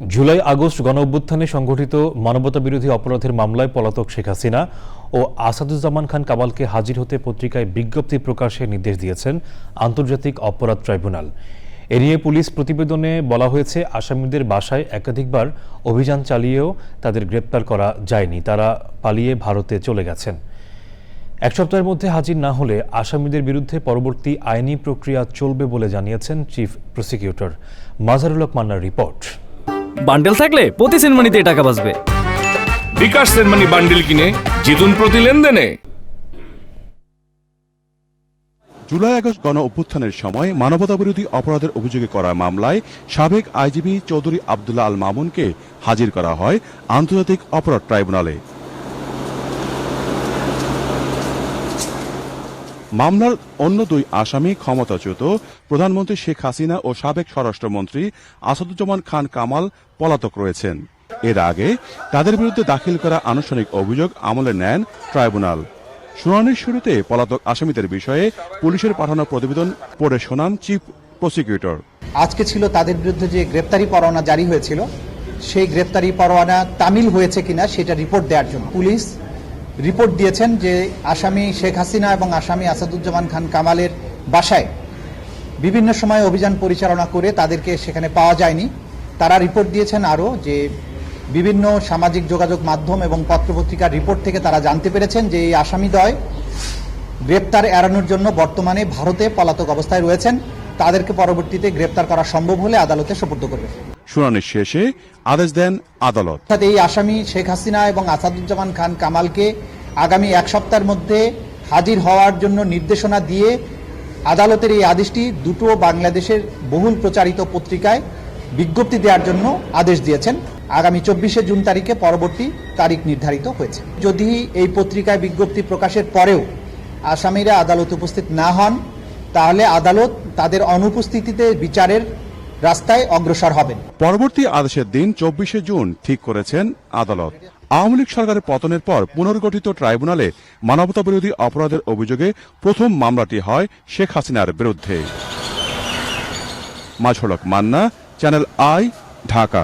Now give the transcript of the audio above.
July August গণ অভ্যুত্থানে সংঘটিত মানবতাবিরোধী অপরাধের মামলায় পলাতক শেখ হাসিনা ও আসাদুজ্জামান খান কামালকে হাজির হতে পত্রিকায় বিজ্ঞপ্তি প্রকাশের নির্দেশ দিয়েছেন আন্তর্জাতিক অপরাধ ট্রাইব্যুনাল। এ নিয়ে পুলিশ প্রতিবেদনে বলা হয়েছে, আসামিদের বাসায় একাধিকবার অভিযান চালিয়েও তাদের গ্রেপ্তার করা যায়নি। তারা পালিয়ে ভারতে চলে গেছেন। এক সপ্তাহের মধ্যে হাজির না হলে আসামিদের বিরুদ্ধে পরবর্তী আইনি প্রক্রিয়া চলবে বলে জানিয়েছেন চিফ প্রসিকিউটর। মাজারুল মান্নার রিপোর্ট। বান্ডেল থাকলে প্রতি সেনমানিতে টাকা বাঁচবে। বিকাশ সেনমানি বান্ডেল কিনে জিতুন প্রতি লেনদেনে। জুলাই আগস্ট গণ অভ্যুত্থানের সময় মানবতাবিরোধী অপরাধের অভিযোগে করা মামলায় সাবেক আইজিবি চৌধুরী আবদুল্লাহ আল মামুনকে হাজির করা হয় আন্তর্জাতিক অপরাধ ট্রাইব্যুনালে। মামলার অন্য দুই আসামি ক্ষমতাচ্যুত প্রধানমন্ত্রী শেখ হাসিনা ও সাবেক স্বরাষ্ট্রমন্ত্রী আসাদুজ্জামান খান কামাল পলাতক রয়েছেন। এর আগে তাদের বিরুদ্ধে দাখিল করা আনুষ্ঠানিক অভিযোগ আমলে নেন ট্রাইব্যুনাল। শুনানির শুরুতে পলাতক আসামিদের বিষয়ে পুলিশের পাঠানো প্রতিবেদন পড়ে শোনান চিফ প্রসিকিউটর। আজকে ছিল তাদের বিরুদ্ধে যে গ্রেপ্তারি পরোয়ানা জারি হয়েছিল, সেই গ্রেপ্তারি পরোয়ানা তামিল হয়েছে কিনা সেটা রিপোর্ট দেওয়ার জন্য। পুলিশ রিপোর্ট দিয়েছেন যে আসামি শেখ হাসিনা এবং আসামি আসাদুজ্জামান খান কামালের বাসায় বিভিন্ন সময় অভিযান পরিচালনা করে তাদেরকে সেখানে পাওয়া যায়নি। তারা রিপোর্ট দিয়েছেন আরও যে বিভিন্ন সামাজিক যোগাযোগ মাধ্যম এবং পত্রপত্রিকার রিপোর্ট থেকে তারা জানতে পেরেছেন যে এই আসামিদ্বয় গ্রেপ্তার এড়ানোর জন্য বর্তমানে ভারতে পলাতক অবস্থায় রয়েছেন। তাদেরকে পরবর্তীতে গ্রেপ্তার করা সম্ভব হলে আদালতে সোপর্দ করবে। শুনানির শেষে আদেশ দেন আদালত। অর্থাৎ এই আসামি শেখ হাসিনা এবং আসাদুজ্জামান খান কামালকে আগামী এক সপ্তাহের মধ্যে হাজির হওয়ার জন্য নির্দেশনা দিয়ে আদালতের এই আদেশটি দুটো বাংলাদেশের বহুল প্রচারিত পত্রিকায় বিজ্ঞপ্তি দেওয়ার জন্য আদেশ দিয়েছেন। আগামী চব্বিশে জুন তারিখে পরবর্তী তারিখ নির্ধারিত হয়েছে। যদি এই পত্রিকায় বিজ্ঞপ্তি প্রকাশের পরেও আসামিরা আদালত উপস্থিত না হন তাহলে আদালত তাদের অনুপস্থিতিতে বিচারের রাস্তায় অগ্রসর হবেন। পরবর্তী আদেশের দিন চব্বিশে জুন ঠিক করেছেন আদালত। আওয়ামী লীগ সরকারের পতনের পর পুনর্গঠিত ট্রাইব্যুনালে মানবতাবিরোধী অপরাধের অভিযোগে প্রথম মামলাটি হয় শেখ হাসিনার বিরুদ্ধে। মাঝড়ক মান্না, চ্যানেল আই, ঢাকা।